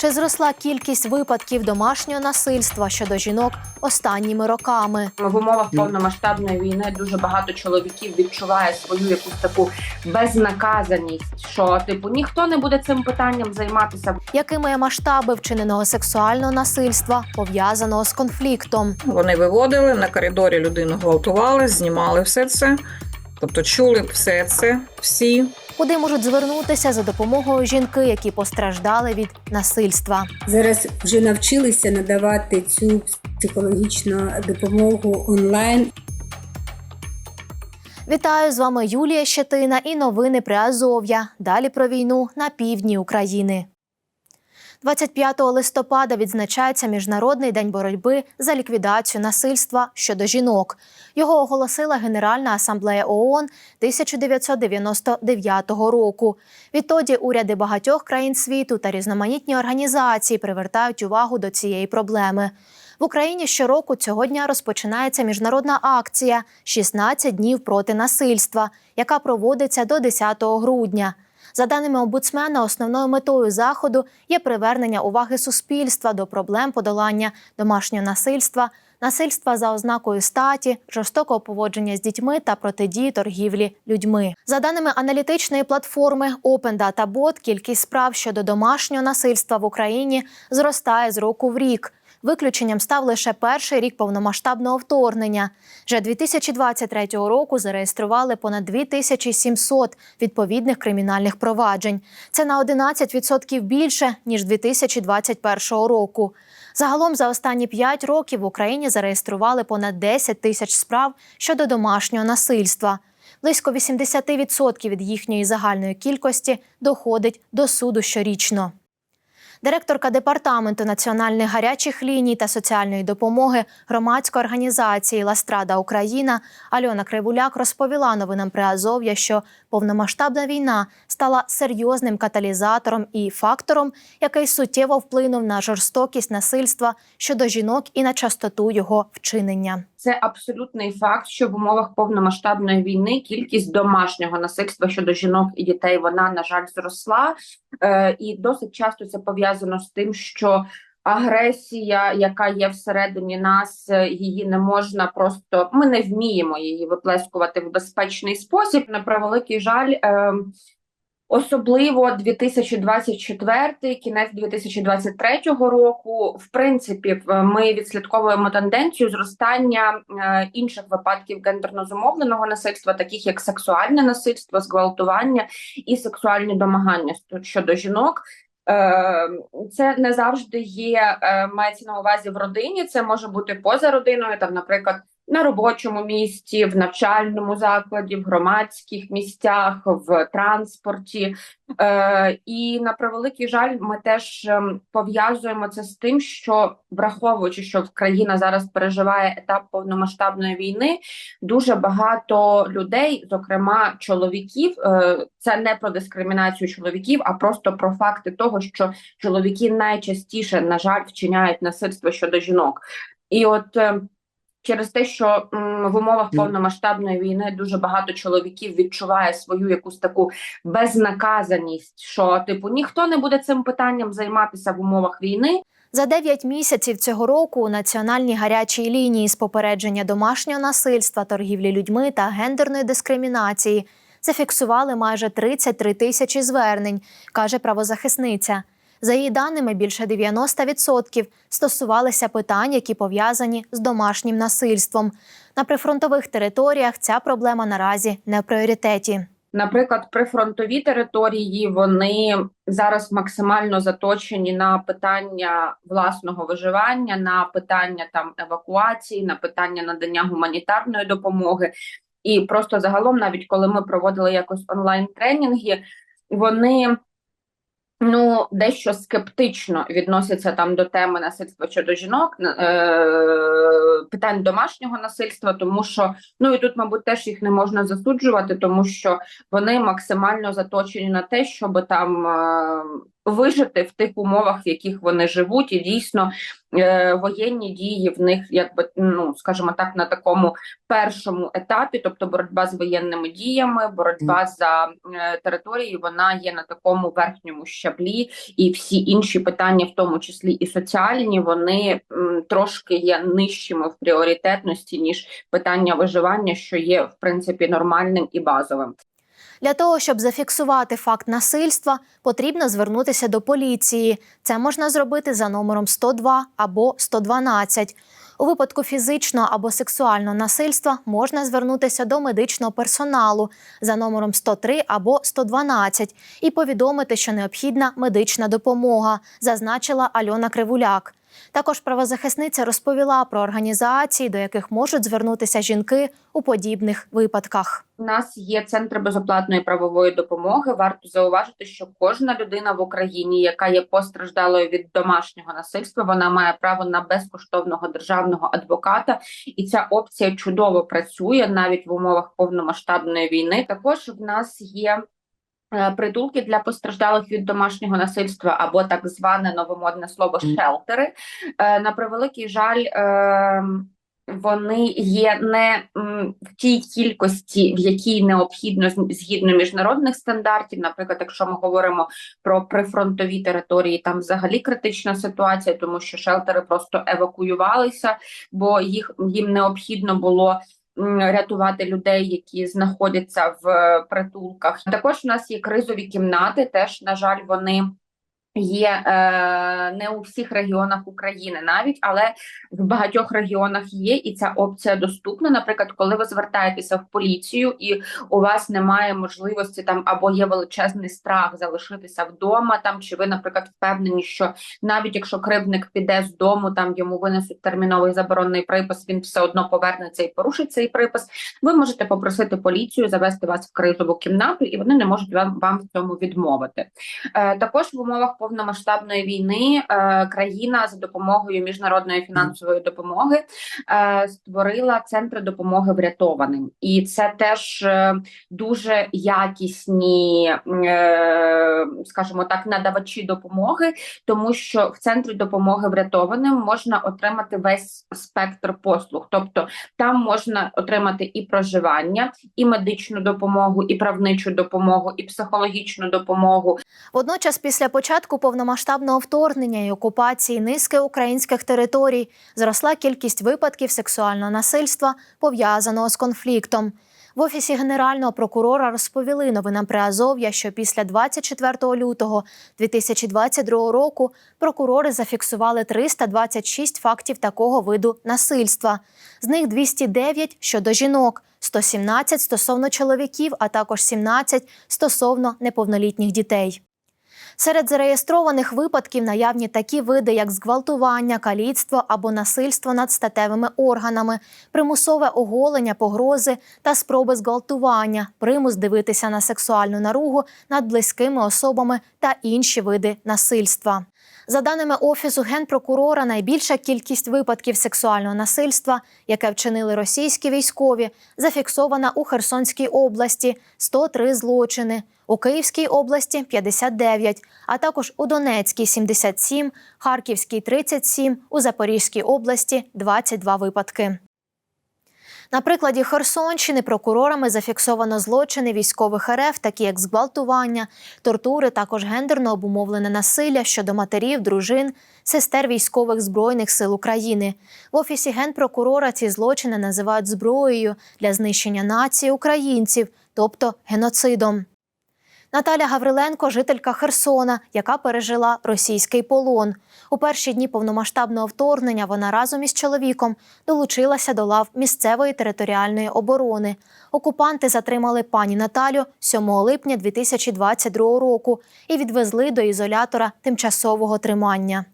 Чи зросла кількість випадків домашнього насильства щодо жінок останніми роками? В умовах повномасштабної війни дуже багато чоловіків відчуває свою якусь таку безнаказаність, що типу ніхто не буде цим питанням займатися. Якими є масштаби вчиненого сексуального насильства пов'язаного з конфліктом? Вони виводили на коридорі людину гвалтували, знімали все це. Тобто чули все це всі. Куди можуть звернутися за допомогою жінки, які постраждали від насильства? Зараз вже навчилися надавати цю психологічну допомогу онлайн. Вітаю з вами Юлія Щетина і новини при Азов'я. Далі про війну на півдні України. 25 листопада відзначається Міжнародний день боротьби за ліквідацію насильства щодо жінок. Його оголосила Генеральна асамблея ООН 1999 року. Відтоді уряди багатьох країн світу та різноманітні організації привертають увагу до цієї проблеми. В Україні щороку цього дня розпочинається міжнародна акція «16 днів проти насильства, яка проводиться до 10 грудня. За даними омбудсмена, основною метою заходу є привернення уваги суспільства до проблем подолання домашнього насильства, насильства за ознакою статі, жорстокого поводження з дітьми та протидії торгівлі людьми. За даними аналітичної платформи Open Data Bot, кількість справ щодо домашнього насильства в Україні зростає з року в рік. Виключенням став лише перший рік повномасштабного вторгнення. Вже 2023 року зареєстрували понад 2700 відповідних кримінальних проваджень. Це на 11% більше ніж 2021 року. Загалом за останні 5 років в Україні зареєстрували понад 10 тисяч справ щодо домашнього насильства. Близько 80% від їхньої загальної кількості доходить до суду щорічно. Директорка департаменту національних гарячих ліній та соціальної допомоги громадської організації Ластрада Україна Альона Кривуляк розповіла новинам при Азов'я, що повномасштабна війна стала серйозним каталізатором і фактором, який суттєво вплинув на жорстокість насильства щодо жінок і на частоту його вчинення. Це абсолютний факт, що в умовах повномасштабної війни кількість домашнього насильства щодо жінок і дітей вона на жаль зросла, е, і досить часто це пов'язано з тим, що агресія, яка є всередині нас, е, її не можна просто. Ми не вміємо її виплескувати в безпечний спосіб. На превеликий жаль. Е, Особливо 2024, кінець 2023 року. В принципі, ми відслідковуємо тенденцію зростання е, інших випадків гендерно зумовленого насильства, таких як сексуальне насильство, зґвалтування і сексуальні домагання щодо жінок. Е, Це не завжди є е, мається на увазі в родині. Це може бути поза родиною, там, наприклад, на робочому місці, в навчальному закладі, в громадських місцях, в транспорті. Е, і на превеликий жаль, ми теж ем, пов'язуємо це з тим, що враховуючи, що країна зараз переживає етап повномасштабної війни, дуже багато людей, зокрема чоловіків, е, це не про дискримінацію чоловіків, а просто про факти того, що чоловіки найчастіше, на жаль, вчиняють насильство щодо жінок. І от е, через те, що м, в умовах повномасштабної війни дуже багато чоловіків відчуває свою якусь таку безнаказаність, що типу ніхто не буде цим питанням займатися в умовах війни. За 9 місяців цього року у національній гарячій лінії з попередження домашнього насильства, торгівлі людьми та гендерної дискримінації зафіксували майже 33 тисячі звернень, каже правозахисниця. За її даними, більше 90% стосувалися питань, які пов'язані з домашнім насильством. На прифронтових територіях ця проблема наразі не в пріоритеті. Наприклад, прифронтові території вони зараз максимально заточені на питання власного виживання, на питання там евакуації, на питання надання гуманітарної допомоги. І просто загалом, навіть коли ми проводили якось онлайн тренінги, вони ну дещо скептично відносяться там до теми насильства щодо жінок, е- питань домашнього насильства, тому що ну і тут, мабуть, теж їх не можна засуджувати, тому що вони максимально заточені на те, щоб там е, вижити в тих умовах, в яких вони живуть, і дійсно е, воєнні дії в них, якби ну скажімо так, на такому першому етапі, тобто боротьба з воєнними діями, боротьба за е, території, вона є на такому верхньому щаблі, і всі інші питання, в тому числі і соціальні, вони м, трошки є нижчими в пріоритетності ніж питання виживання, що є в принципі нормальним і базовим. Для того, щоб зафіксувати факт насильства, потрібно звернутися до поліції. Це можна зробити за номером 102 або 112. У випадку фізичного або сексуального насильства можна звернутися до медичного персоналу за номером 103 або 112 і повідомити, що необхідна медична допомога, зазначила Альона Кривуляк. Також правозахисниця розповіла про організації, до яких можуть звернутися жінки у подібних випадках. У нас є центри безоплатної правової допомоги. Варто зауважити, що кожна людина в Україні, яка є постраждалою від домашнього насильства, вона має право на безкоштовного державного адвоката, і ця опція чудово працює навіть в умовах повномасштабної війни. Також в нас є. Е, Притулки для постраждалих від домашнього насильства або так зване новомодне слово шелтери. Е, На превеликий жаль, е, вони є не в тій кількості, в якій необхідно згідно міжнародних стандартів. Наприклад, якщо ми говоримо про прифронтові території, там взагалі критична ситуація, тому що шелтери просто евакуювалися, бо їх їм необхідно було. Рятувати людей, які знаходяться в е, притулках. Також у нас є кризові кімнати. Теж на жаль, вони є е, не у всіх регіонах України навіть, але в багатьох регіонах є, і ця опція доступна. Наприклад, коли ви звертаєтеся в поліцію і у вас немає можливості там або є величезний страх залишитися вдома, там чи ви, наприклад, впевнені, що навіть якщо кривдник піде з дому, там йому винесуть терміновий заборонний припис, він все одно повернеться і порушить цей припис. Ви можете попросити поліцію завести вас в кризову кімнату, і вони не можуть вам, вам в цьому відмовити. Е, також в умовах повномасштабної війни е, країна за допомогою міжнародної фінансової допомоги е, створила центри допомоги врятованим, і це теж е, дуже якісні, скажімо так, надавачі допомоги, тому що в центрі допомоги врятованим можна отримати весь спектр послуг, тобто там можна отримати і проживання, і медичну допомогу, і правничу допомогу, і психологічну допомогу, Водночас, після початку повномасштабного вторгнення і окупації низки українських територій зросла кількість випадків сексуального насильства, пов'язаного з конфліктом. В офісі генерального прокурора розповіли новинам Приазов'я, що після 24 лютого 2022 року прокурори зафіксували 326 фактів такого виду насильства. З них 209 щодо жінок, 117 стосовно чоловіків, а також 17 стосовно неповнолітніх дітей. Серед зареєстрованих випадків наявні такі види, як зґвалтування, каліцтво або насильство над статевими органами, примусове оголення, погрози та спроби зґвалтування, примус дивитися на сексуальну наругу над близькими особами та інші види насильства. За даними офісу генпрокурора, найбільша кількість випадків сексуального насильства, яке вчинили російські військові, зафіксована у Херсонській області 103 злочини, у Київській області 59, а також у Донецькій 77, Харківській 37, у Запорізькій області 22 випадки. На прикладі Херсонщини прокурорами зафіксовано злочини військових РФ, такі як зґвалтування, тортури, також гендерно обумовлене насилля щодо матерів, дружин, сестер військових збройних сил України. В офісі генпрокурора ці злочини називають зброєю для знищення нації українців, тобто геноцидом. Наталя Гавриленко, жителька Херсона, яка пережила російський полон. У перші дні повномасштабного вторгнення вона разом із чоловіком долучилася до лав місцевої територіальної оборони. Окупанти затримали пані Наталю 7 липня 2022 року і відвезли до ізолятора тимчасового тримання.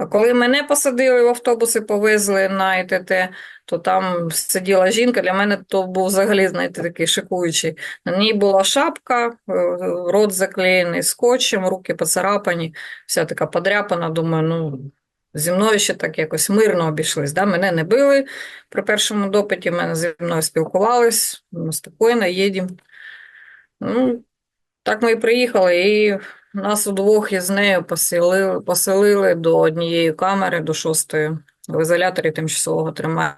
А коли мене посадили в автобус і повезли на ІТТ, то там сиділа жінка. Для мене то був взагалі, знаєте, такий шокуючий. На ній була шапка, е, рот заклеєний скотчем, руки поцарапані, вся така подряпана. Думаю, ну зі мною ще так якось мирно обійшлись. Да? Мене не били при першому допиті, мене зі мною спілкувались, спокійно їдемо. Ну, Так ми і приїхали, і нас удвох із нею поселили, поселили до однієї камери, до шостої, в ізоляторі тимчасового тримання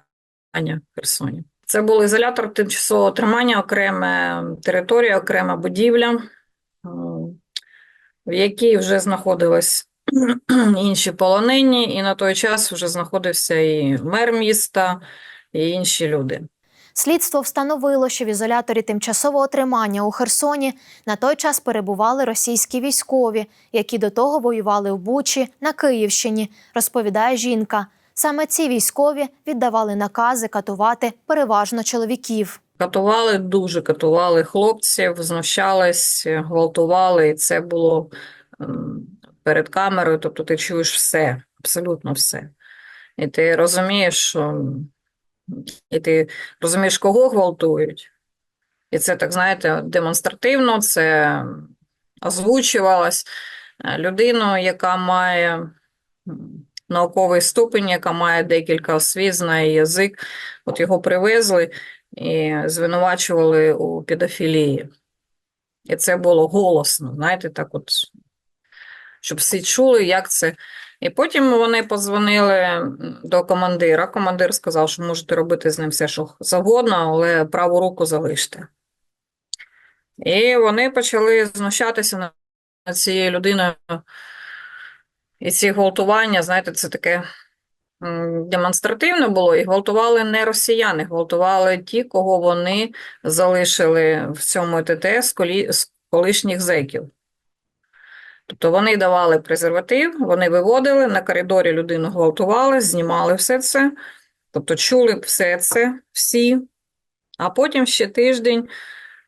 в Херсоні. Це був ізолятор тимчасового тримання, окрема територія, окрема будівля, в якій вже знаходились інші полонені, і на той час вже знаходився і мер міста, і інші люди. Слідство встановило, що в ізоляторі тимчасового тримання у Херсоні на той час перебували російські військові, які до того воювали в Бучі на Київщині, розповідає жінка. Саме ці військові віддавали накази катувати переважно чоловіків. Катували, дуже катували хлопців, знущались, гвалтували, і це було ем, перед камерою, тобто ти чуєш все, абсолютно все. І ти розумієш, що і ти розумієш, кого гвалтують. І це, так знаєте, демонстративно, це озвучувалось. Е, Людину, яка має науковий ступень, яка має декілька освіт, знає язик, от його привезли і звинувачували у педофілії. І це було голосно, знаєте, так от, щоб всі чули, як це. І потім вони подзвонили м, до командира. Командир сказав, що можете робити з ним все, що завгодно, але праву руку залиште. І вони почали знущатися над цією людиною. І ці гвалтування, знаєте, це таке демонстративне було, і гвалтували не росіяни, гвалтували ті, кого вони залишили в цьому ТТ з колишніх зеків. Тобто вони давали презерватив, вони виводили, на коридорі людину гвалтували, знімали все це, тобто чули все це всі, а потім ще тиждень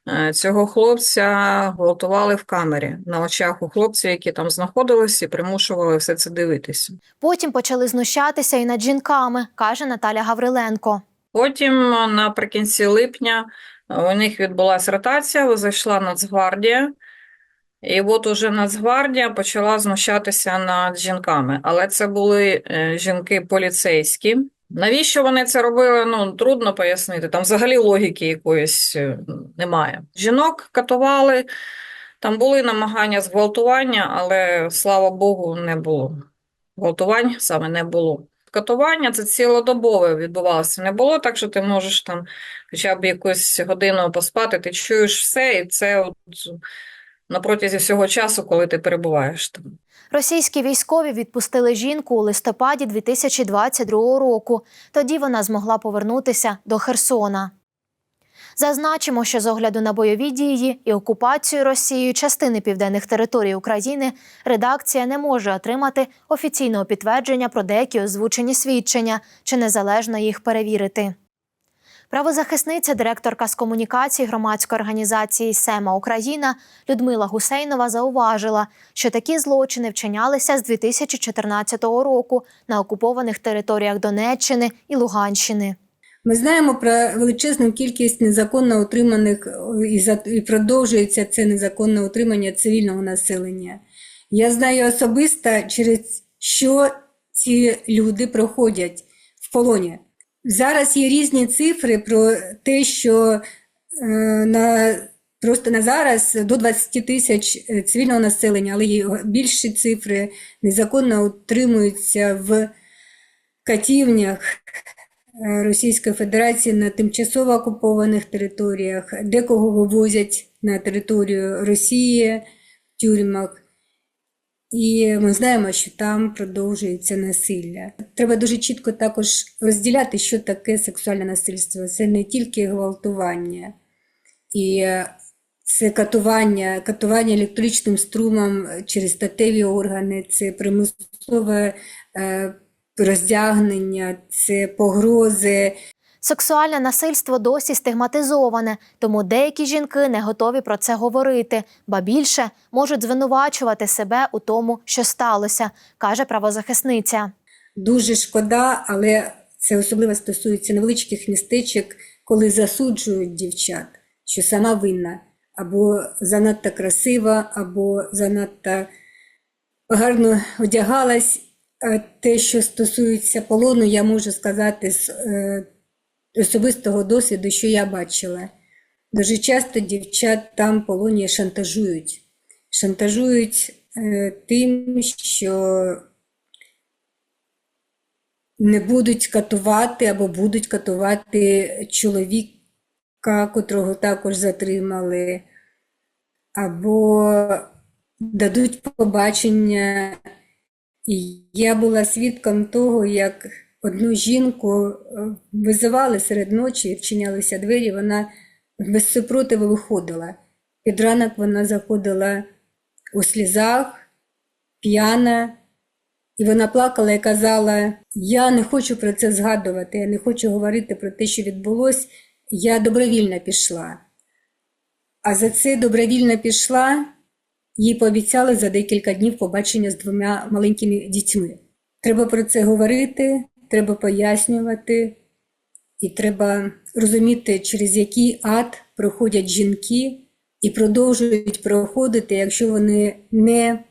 е, цього хлопця гвалтували в камері на очах у хлопців, які там знаходились, і примушували все це дивитися. Потім почали знущатися і над жінками, каже Наталя Гавриленко. Потім е, наприкінці липня е, у них відбулася ротація, зайшла Нацгвардія, і от уже Нацгвардія почала знущатися над жінками. Але це були е, жінки поліцейські. Навіщо вони це робили? Ну, трудно пояснити. Там взагалі логіки якоїсь е, немає. Жінок катували, там були намагання зґвалтування, але слава Богу, не було. Гвалтувань саме не було. Катування це цілодобове відбувалося. Не було так, що ти можеш там хоча б якусь годину поспати, ти чуєш все, і це от на протязі всього часу, коли ти перебуваєш там. Російські військові відпустили жінку у листопаді 2022 року. Тоді вона змогла повернутися до Херсона. Зазначимо, що з огляду на бойові дії і окупацію Росією частини південних територій України редакція не може отримати офіційного підтвердження про деякі озвучені свідчення чи незалежно їх перевірити. Правозахисниця, директорка з комунікацій громадської організації Сема Україна Людмила Гусейнова зауважила, що такі злочини вчинялися з 2014 року на окупованих територіях Донеччини і Луганщини. Ми знаємо про величезну кількість незаконно утриманих о, і, за, і продовжується це незаконне утримання цивільного населення. Я знаю особисто, через що ці люди проходять в полоні. Зараз є різні цифри про те, що е, на, просто на зараз до 20 тисяч е, цивільного населення, але є більші цифри незаконно утримуються в катівнях е, Російської Федерації на тимчасово окупованих територіях, декого вивозять на територію Росії в тюрмах. І ми знаємо, що там продовжується насилля. Треба дуже чітко також розділяти, що таке сексуальне насильство. Це не тільки гвалтування, і е, це катування, катування електричним струмом через статеві органи, це примусове е, роздягнення, це погрози, Сексуальне насильство досі стигматизоване, тому деякі жінки не готові про це говорити, ба більше можуть звинувачувати себе у тому, що сталося, каже правозахисниця. Дуже шкода, але це особливо стосується невеличких містечок, коли засуджують дівчат, що сама винна, або занадто красива, або занадто гарно одягалась. Те, що стосується полону, я можу сказати з е, особистого досвіду, що я бачила. Дуже часто дівчат там полоні шантажують. Шантажують е, тим, що не будуть катувати або будуть катувати чоловіка, котрого також затримали, або дадуть побачення. І я була свідком того, як одну жінку е, визивали серед ночі, вчинялися двері, вона без супротиву виходила. Під ранок вона заходила у слізах, п'яна, і вона плакала і казала: Я не хочу про це згадувати, я не хочу говорити про те, що відбулось. Я добровільно пішла. А за це добровільно пішла, їй пообіцяли за декілька днів побачення з двома маленькими дітьми. Треба про це говорити, треба пояснювати, і треба розуміти, через який ад проходять жінки і продовжують проходити, якщо вони не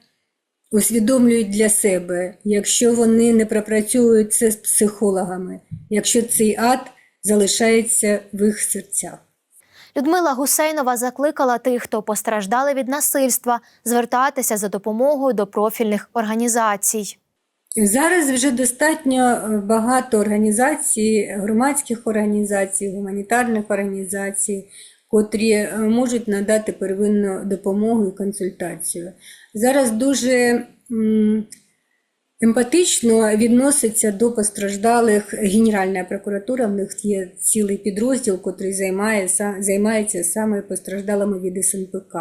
усвідомлюють для себе, якщо вони не пропрацьовують це з психологами, якщо цей ад залишається в їх серцях. Людмила Гусейнова закликала тих, хто постраждали від насильства, звертатися за допомогою до профільних організацій. Зараз вже достатньо е, багато організацій, громадських організацій, гуманітарних організацій, котрі е, можуть надати первинну допомогу і консультацію. Зараз дуже емпатично відноситься до постраждалих Генеральна прокуратура. В них є цілий підрозділ, котрий займає, займається саме постраждалими від СНПК.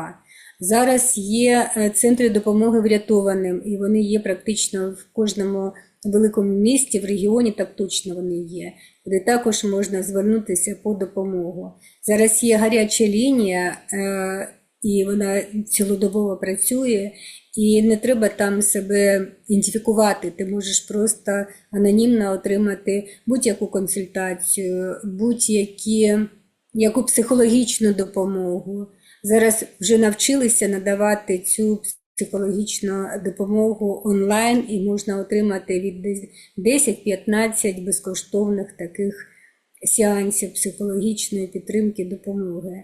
Зараз є е, центри допомоги врятованим, і вони є практично в кожному великому місті, в регіоні, так точно вони є, куди також можна звернутися по допомогу. Зараз є гаряча лінія, е, і вона цілодобово працює, і не треба там себе ідентифікувати. Ти можеш просто анонімно отримати будь-яку консультацію, будь-які яку психологічну допомогу. Зараз вже навчилися надавати цю психологічну допомогу онлайн і можна отримати від 10-15 безкоштовних таких сеансів психологічної підтримки допомоги.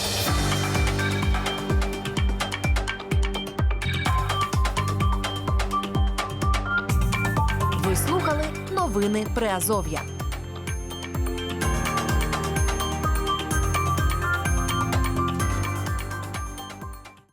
Новини Приазов'я.